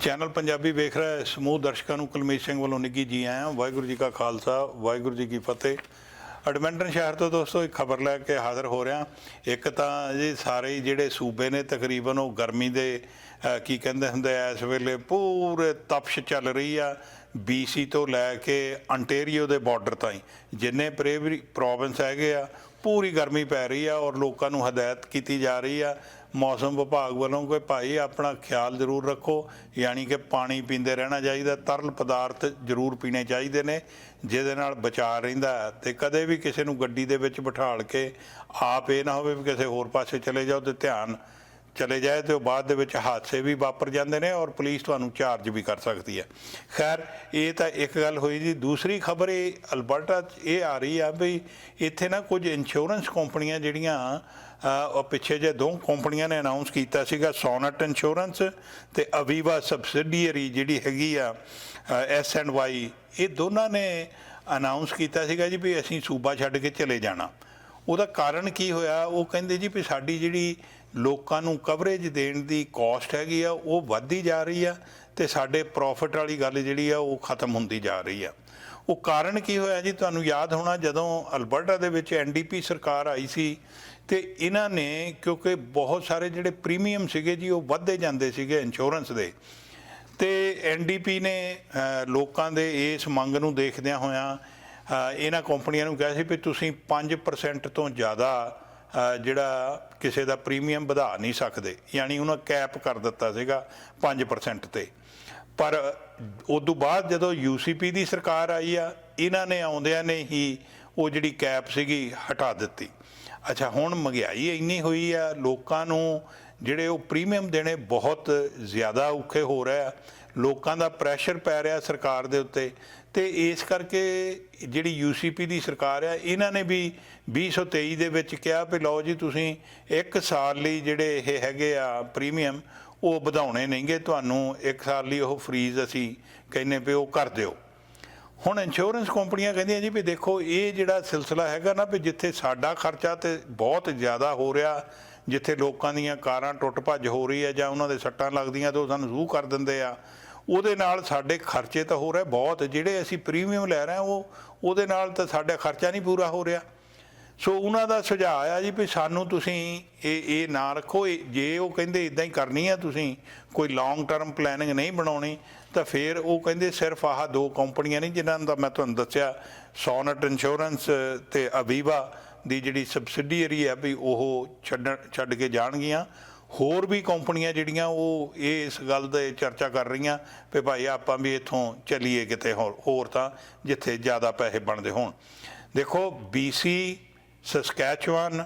Channel Punjabi ਵੇਖ ਰਿਹਾ ਸਮੂਹ ਦਰਸ਼ਕਾਂ ਨੂੰ ਕੁਲਮੀਤ ਸਿੰਘ ਵੱਲੋਂ ਨਿੱਘੀ ਜੀ ਆਇਆਂ। ਵਾਹਿਗੁਰੂ ਜੀ ਕਾ ਖਾਲਸਾ, ਵਾਹਿਗੁਰੂ ਜੀ ਕੀ ਫਤਿਹ। ਐਡਮਿੰਟਨ ਸ਼ਹਿਰ ਤੋਂ ਦੋਸਤੋ, ਇੱਕ ਖਬਰ ਲੈ ਕੇ ਹਾਜ਼ਰ ਹੋ ਰਿਹਾ। ਇੱਕ ਤਾਂ ਜੀ ਸਾਰੇ ਹੀ ਜਿਹੜੇ ਸੂਬੇ ਨੇ, ਤਕਰੀਬਨ ਉਹ ਗਰਮੀ ਦੇ ਕੀ ਕਹਿੰਦੇ ਹੁੰਦੇ ਆ, ਇਸ ਵੇਲੇ ਪੂਰੇ ਤਪਸ਼ ਚੱਲ ਰਹੀ ਆ। BC ਤੋਂ ਲੈ ਕੇ ਅੰਟੇਰੀਓ ਦੇ ਬਾਰਡਰ ਤਾਈਂ, ਜਿੰਨੇ ਪ੍ਰੇਵਰੀ ਪ੍ਰੋਵਿੰਸ ਹੈਗੇ ਆ, ਪੂਰੀ ਗਰਮੀ ਪੈ ਰਹੀ ਆ ਔਰ ਲੋਕਾਂ ਨੂੰ ਹਦਾਇਤ ਕੀਤੀ ਜਾ ਰਹੀ ਆ, ਮੌਸਮ ਵਿਭਾਗ ਵੱਲੋਂ ਕਿ ਭਾਈ ਆਪਣਾ ਖਿਆਲ ਜ਼ਰੂਰ ਰੱਖੋ, ਯਾਨੀ ਕਿ ਪਾਣੀ ਪੀਂਦੇ ਰਹਿਣਾ ਚਾਹੀਦਾ, ਤਰਲ ਪਦਾਰਥ ਜ਼ਰੂਰ ਪੀਣੇ ਚਾਹੀਦੇ ਨੇ, ਜਿਹਦੇ ਨਾਲ ਬਚਾਅ ਰਹਿੰਦਾ ਹੈ। ਤੇ ਕਦੇ ਵੀ ਕਿਸੇ ਨੂੰ ਗੱਡੀ ਦੇ ਵਿੱਚ ਬਿਠਾਲ ਕੇ ਆਪ ਇਹ ਨਾ ਹੋਵੇ ਵੀ ਕਿਸੇ ਹੋਰ ਪਾਸੇ ਚਲੇ ਜਾਓ ਤੇ ਧਿਆਨ ਚਲੇ ਜਾਏ ਤੇ ਉਹ ਬਾਅਦ ਦੇ ਵਿੱਚ ਹਾਦਸੇ ਵੀ ਵਾਪਰ ਜਾਂਦੇ ਨੇ ਔਰ ਪੁਲਿਸ ਤੁਹਾਨੂੰ ਚਾਰਜ ਵੀ ਕਰ ਸਕਦੀ ਹੈ। ਖੈਰ, ਇਹ ਤਾਂ ਇੱਕ ਗੱਲ ਹੋਈ ਜੀ। ਦੂਸਰੀ ਖਬਰ ਇਹ, ਅਲਬਰਟਾ 'ਚ ਇਹ ਆ ਰਹੀ ਆ ਵੀ ਇੱਥੇ ਨਾ ਕੁਝ ਇੰਸ਼ੋਰੈਂਸ ਕੰਪਨੀਆਂ ਜਿਹੜੀਆਂ ਉਹ ਪਿੱਛੇ ਜੇ ਦੋ ਕੰਪਨੀਆਂ ਨੇ ਅਨਾਉਂਸ ਕੀਤਾ ਸੀਗਾ ਸੋਨਟ ਇੰਸ਼ੋਰੈਂਸ ਤੇ ਅਵੀਵਾ ਸਬਸਿਡੀਅਰੀ ਜਿਹੜੀ ਹੈਗੀ ਆ ਐਸ ਐਂਡ ਵਾਈ ਇਹ ਦੋਨਾਂ ਨੇ ਅਨਾਉਂਸ ਕੀਤਾ ਸੀਗਾ ਜੀ ਵੀ ਅਸੀਂ ਸੂਬਾ ਛੱਡ ਕੇ ਚਲੇ ਜਾਣਾ। ਉਹਦਾ ਕਾਰਨ ਕੀ ਹੋਇਆ? ਉਹ ਕਹਿੰਦੇ ਜੀ ਵੀ ਸਾਡੀ ਜਿਹੜੀ ਲੋਕਾਂ ਨੂੰ ਕਵਰੇਜ ਦੇਣ ਦੀ ਕਾਸਟ ਹੈਗੀ ਆ, ਉਹ ਵੱਧਦੀ ਜਾ ਰਹੀ ਆ ਤੇ ਸਾਡੇ ਪ੍ਰੋਫਿਟ ਵਾਲੀ ਗੱਲ ਜਿਹੜੀ ਆ, ਉਹ ਖਤਮ ਹੁੰਦੀ ਜਾ ਰਹੀ ਆ। ਉਹ ਕਾਰਨ ਕੀ ਹੋਇਆ ਜੀ? ਤੁਹਾਨੂੰ ਯਾਦ ਹੋਣਾ ਜਦੋਂ ਅਲਬਰਟਾ ਦੇ ਵਿੱਚ ਐਨਡੀਪੀ ਸਰਕਾਰ ਆਈ ਸੀ ਤੇ ਇਹਨਾਂ ਨੇ, ਕਿਉਂਕਿ ਬਹੁਤ ਸਾਰੇ ਜਿਹੜੇ ਪ੍ਰੀਮੀਅਮ ਸੀਗੇ ਜੀ, ਉਹ ਵੱਧਦੇ ਜਾਂਦੇ ਸੀਗੇ ਇੰਸ਼ੋਰੈਂਸ ਦੇ। ਤੇ ਐਨਡੀਪੀ ਨੇ ਲੋਕਾਂ ਦੇ ਇਸ ਮੰਗ ਨੂੰ ਦੇਖਦਿਆਂ ਹੋਇਆਂ ਇਹਨਾਂ ਕੰਪਨੀਆਂ ਨੂੰ ਕਿਹਾ ਸੀ ਵੀ ਤੁਸੀਂ 5% ਤੋਂ ਜ਼ਿਆਦਾ ਜਿਹੜਾ ਕਿਸੇ ਦਾ ਪ੍ਰੀਮੀਅਮ ਵਧਾ ਨਹੀਂ ਸਕਦੇ, ਯਾਨੀ ਉਹਨਾਂ ਕੈਪ ਕਰ ਦਿੱਤਾ ਸੀਗਾ 5% ਤੇ। ਪਰ ਉਸ ਤੋਂ ਬਾਅਦ ਜਦੋਂ ਯੂਸੀਪੀ ਦੀ ਸਰਕਾਰ ਆਈ ਆ, ਇਹਨਾਂ ਨੇ ਆਉਂਦਿਆਂ ਨੇ ਹੀ ਉਹ ਜਿਹੜੀ ਕੈਪ ਸੀਗੀ ਹਟਾ ਦਿੱਤੀ। ਅੱਛਾ, ਹੁਣ ਮਹਿੰਗਾਈ ਇੰਨੀ ਹੋਈ ਆ, ਲੋਕਾਂ ਨੂੰ ਜਿਹੜੇ ਉਹ ਪ੍ਰੀਮੀਅਮ ਦੇਣੇ ਬਹੁਤ ਜ਼ਿਆਦਾ ਔਖੇ ਹੋ ਰਹੇ ਆ। ਲੋਕਾਂ ਦਾ ਪ੍ਰੈਸ਼ਰ ਪੈ ਰਿਹਾ ਸਰਕਾਰ ਦੇ ਉੱਤੇ ਤੇ ਇਸ ਕਰਕੇ ਜਿਹੜੀ ਯੂਸੀਪੀ ਦੀ ਸਰਕਾਰ ਆ, ਇਹਨਾਂ ਨੇ ਵੀ 2023 ਦੇ ਵਿੱਚ ਕਿਹਾ ਵੀ ਲਓ ਜੀ ਤੁਸੀਂ ਇੱਕ ਸਾਲ ਲਈ ਜਿਹੜੇ ਇਹ ਹੈਗੇ ਆ ਪ੍ਰੀਮੀਅਮ ਉਹ ਵਧਾਉਣੇ ਨਹੀਂਗੇ ਤੁਹਾਨੂੰ ਇੱਕ ਸਾਲ ਲਈ ਉਹ ਫ੍ਰੀਜ਼ ਅਸੀਂ ਕਹਿੰਨੇ ਵੀ ਉਹ ਕਰ ਦਿਓ। ਹੁਣ ਇੰਸ਼ੋਰੈਂਸ ਕੰਪਨੀਆਂ ਕਹਿੰਦੀਆਂ ਜੀ ਵੀ ਦੇਖੋ, ਇਹ ਜਿਹੜਾ ਸਿਲਸਿਲਾ ਹੈਗਾ ਨਾ ਵੀ ਜਿੱਥੇ ਸਾਡਾ ਖਰਚਾ ਤੇ ਬਹੁਤ ਜ਼ਿਆਦਾ ਹੋ ਰਿਹਾ ਜਿੱਥੇ ਲੋਕਾਂ ਦੀਆਂ ਕਾਰਾਂ ਟੁੱਟ ਭੱਜ ਹੋ ਰਹੀ ਹੈ ਜਾਂ ਉਹਨਾਂ ਦੇ ਸੱਟਾਂ ਲੱਗਦੀਆਂ ਤੇ ਉਹ ਸਾਨੂੰ ਜ਼ੂ ਕਰ ਦਿੰਦੇ ਆ। ਉਹਦੇ ਨਾਲ ਸਾਡੇ ਖਰਚੇ ਤਾਂ ਹੋ ਰਹੇ ਬਹੁਤ, ਜਿਹੜੇ ਅਸੀਂ ਪ੍ਰੀਮੀਅਮ ਲੈ ਰਹੇ ਹਾਂ, ਉਹ, ਉਹਦੇ ਨਾਲ ਤਾਂ ਸਾਡਾ ਖਰਚਾ ਨਹੀਂ ਪੂਰਾ ਹੋ ਰਿਹਾ। ਸੋ ਉਹਨਾਂ ਦਾ ਸੁਝਾਅ ਆ ਜੀ ਵੀ ਸਾਨੂੰ ਤੁਸੀਂ ਇਹ ਇਹ ਨਾ ਰੱਖੋ ਜੇ ਉਹ ਕਹਿੰਦੇ ਇਦਾਂ ਹੀ ਕਰਨੀ ਆ ਤੁਸੀਂ, ਕੋਈ ਲੌਂਗ ਟਰਮ ਪਲੈਨਿੰਗ ਨਹੀਂ ਬਣਾਉਣੀ, ਤਾਂ ਫਿਰ ਉਹ ਕਹਿੰਦੇ ਸਿਰਫ ਆਹ ਦੋ ਕੰਪਨੀਆਂ ਨਹੀਂ ਜਿਨ੍ਹਾਂ ਦਾ ਮੈਂ ਤੁਹਾਨੂੰ ਦੱਸਿਆ, ਸੋਨਟ ਇੰਸ਼ੋਰੈਂਸ ਤੇ ਅਵੀਵਾ ਦੀ ਜਿਹੜੀ ਸਬਸਿਡੀਅਰੀ ਹੈ ਵੀ ਉਹ ਛੱਡਣ, ਛੱਡ ਕੇ ਜਾਣਗੀਆਂ। ਹੋਰ ਵੀ ਕੰਪਨੀਆਂ ਜਿਹੜੀਆਂ ਉਹ ਇਹ ਇਸ ਗੱਲ ਦੇ ਚਰਚਾ ਕਰ ਰਹੀਆਂ ਵੀ ਭਾਈ ਆਪਾਂ ਵੀ ਇੱਥੋਂ ਚੱਲੀਏ ਕਿਤੇ ਹੋਰ ਹੋਰ ਤਾਂ ਜਿੱਥੇ ਜ਼ਿਆਦਾ ਪੈਸੇ ਬਣਦੇ ਹੋਣ। ਦੇਖੋ ਬੀਸੀ ਸਸਕੈਚੁਆਨ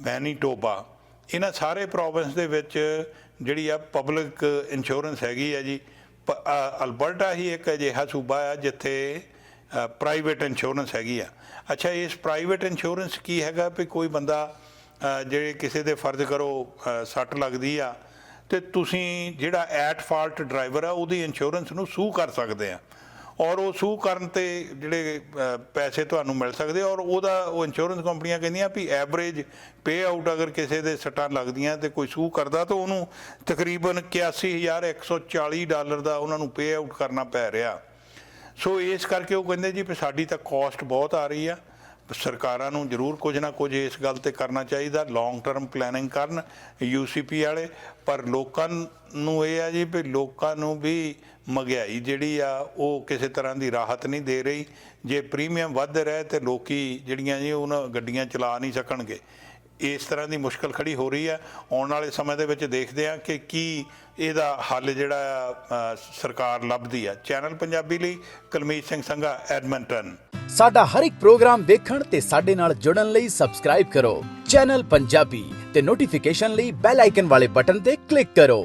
ਮੈਨੀਟੋਬਾ ਇਹਨਾਂ ਸਾਰੇ ਪ੍ਰੋਵਿੰਸ ਦੇ ਵਿੱਚ ਜਿਹੜੀ ਆ ਪਬਲਿਕ ਇੰਸ਼ੋਰੈਂਸ ਹੈਗੀ ਆ ਜੀ। ਪ- ਅਲਬਰਟਾ ਹੀ ਇੱਕ ਅਜਿਹਾ ਸੂਬਾ ਆ ਜਿੱਥੇ ਪ੍ਰਾਈਵੇਟ ਇੰਸ਼ੋਰੈਂਸ ਹੈਗੀ ਆ। ਅੱਛਾ, ਇਸ ਪ੍ਰਾਈਵੇਟ ਇੰਸ਼ੋਰੈਂਸ ਕੀ ਹੈਗਾ ਵੀ ਕੋਈ ਬੰਦਾ ਜਿਹੜੇ ਕਿਸੇ ਦੇ ਫਰਜ਼ ਕਰੋ ਸੱਟ ਲੱਗਦੀ ਆ, ਤੇ ਤੁਸੀਂ ਜਿਹੜਾ ਐਟ ਫਾਲਟ ਡਰਾਈਵਰ ਆ, ਉਹਦੀ ਇੰਸ਼ੋਰੈਂਸ ਨੂੰ ਸੂ ਕਰ ਸਕਦੇ ਆ। ਔਰ ਉਹ ਸੂ ਕਰਨ ਤੇ ਜਿਹੜੇ ਪੈਸੇ ਤੁਹਾਨੂੰ ਮਿਲ ਸਕਦੇ ਔਰ ਉਹਦਾ, ਉਹ ਇੰਸ਼ੋਰੈਂਸ ਕੰਪਨੀਆਂ ਕਹਿੰਦੀਆਂ ਵੀ ਐਵਰੇਜ ਪੇ ਆਊਟ ਅਗਰ ਕਿਸੇ ਦੇ ਸੱਟਾਂ ਲੱਗਦੀਆਂ ਤੇ ਕੋਈ ਸੂ ਕਰਦਾ ਤਾਂ ਉਹਨੂੰ ਤਕਰੀਬਨ 81140 ਡਾਲਰ ਦਾ ਉਹਨਾਂ ਨੂੰ ਪੇ ਆਊਟ ਕਰਨਾ ਪੈ ਰਿਹਾ। ਸੋ ਇਸ ਕਰਕੇ ਉਹ ਕਹਿੰਦੇ ਜੀ ਵੀ ਸਾਡੀ ਤਾਂ ਕਾਸਟ ਬਹੁਤ ਆ ਰਹੀ ਆ। ਸਰਕਾਰਾਂ ਨੂੰ ਜ਼ਰੂਰ ਕੁਝ ਨਾ ਕੁਝ ਇਸ ਗੱਲ ਤੇ ਕਰਨਾ ਚਾਹੀਦਾ ਲੌਂਗ ਟਰਮ ਪਲੈਨਿੰਗ ਕਰਨ ਯੂਸੀਪੀ ਵਾਲੇ। ਪਰ ਲੋਕਾਂ ਨੂੰ ਇਹ ਆ ਜੀ ਵੀ ਲੋਕਾਂ ਨੂੰ ਵੀ ਮਹਿੰਗਾਈ ਜਿਹੜੀ ਆ, ਉਹ ਕਿਸੇ ਤਰ੍ਹਾਂ ਦੀ ਰਾਹਤ ਨਹੀਂ ਦੇ ਰਹੀ। ਜੇ ਪ੍ਰੀਮੀਅਮ ਵੱਧ ਰਿਹਾ ਤੇ ਲੋਕੀ ਜਿਹੜੀਆਂ ਜੀ, ਉਹਨਾਂ ਗੱਡੀਆਂ ਚਲਾ ਨਹੀਂ ਸਕਣਗੇ। ਇਸ ਤਰ੍ਹਾਂ ਦੀ ਮੁਸ਼ਕਲ ਖੜੀ ਹੋ ਰਹੀ ਹੈ। ਆਉਣ ਵਾਲੇ ਸਮੇਂ ਦੇ ਵਿੱਚ ਦੇਖਦੇ ਹਾਂ ਕਿ ਕੀ ਇਹਦਾ ਹੱਲ ਜਿਹੜਾ ਸਰਕਾਰ ਲੱਭਦੀ ਹੈ। ਚੈਨਲ ਪੰਜਾਬੀ ਲਈ ਕੁਲਮੀਤ ਸਿੰਘ ਸੰਘਾ, ਐਡਮਿੰਟਨ। ਸਾਡਾ ਹਰ ਇੱਕ ਪ੍ਰੋਗਰਾਮ ਦੇਖਣ ਤੇ ਸਾਡੇ ਨਾਲ ਜੁੜਨ ਲਈ ਸਬਸਕ੍ਰਾਈਬ ਕਰੋ। ਚੈਨਲ ਪੰਜਾਬੀ ਤੇ ਨੋਟੀਫਿਕੇਸ਼ਨ ਲਈ ਬੈਲ ਆਈਕਨ ਵਾਲੇ ਬਟਨ ਤੇ ਕਲਿੱਕ ਕਰੋ।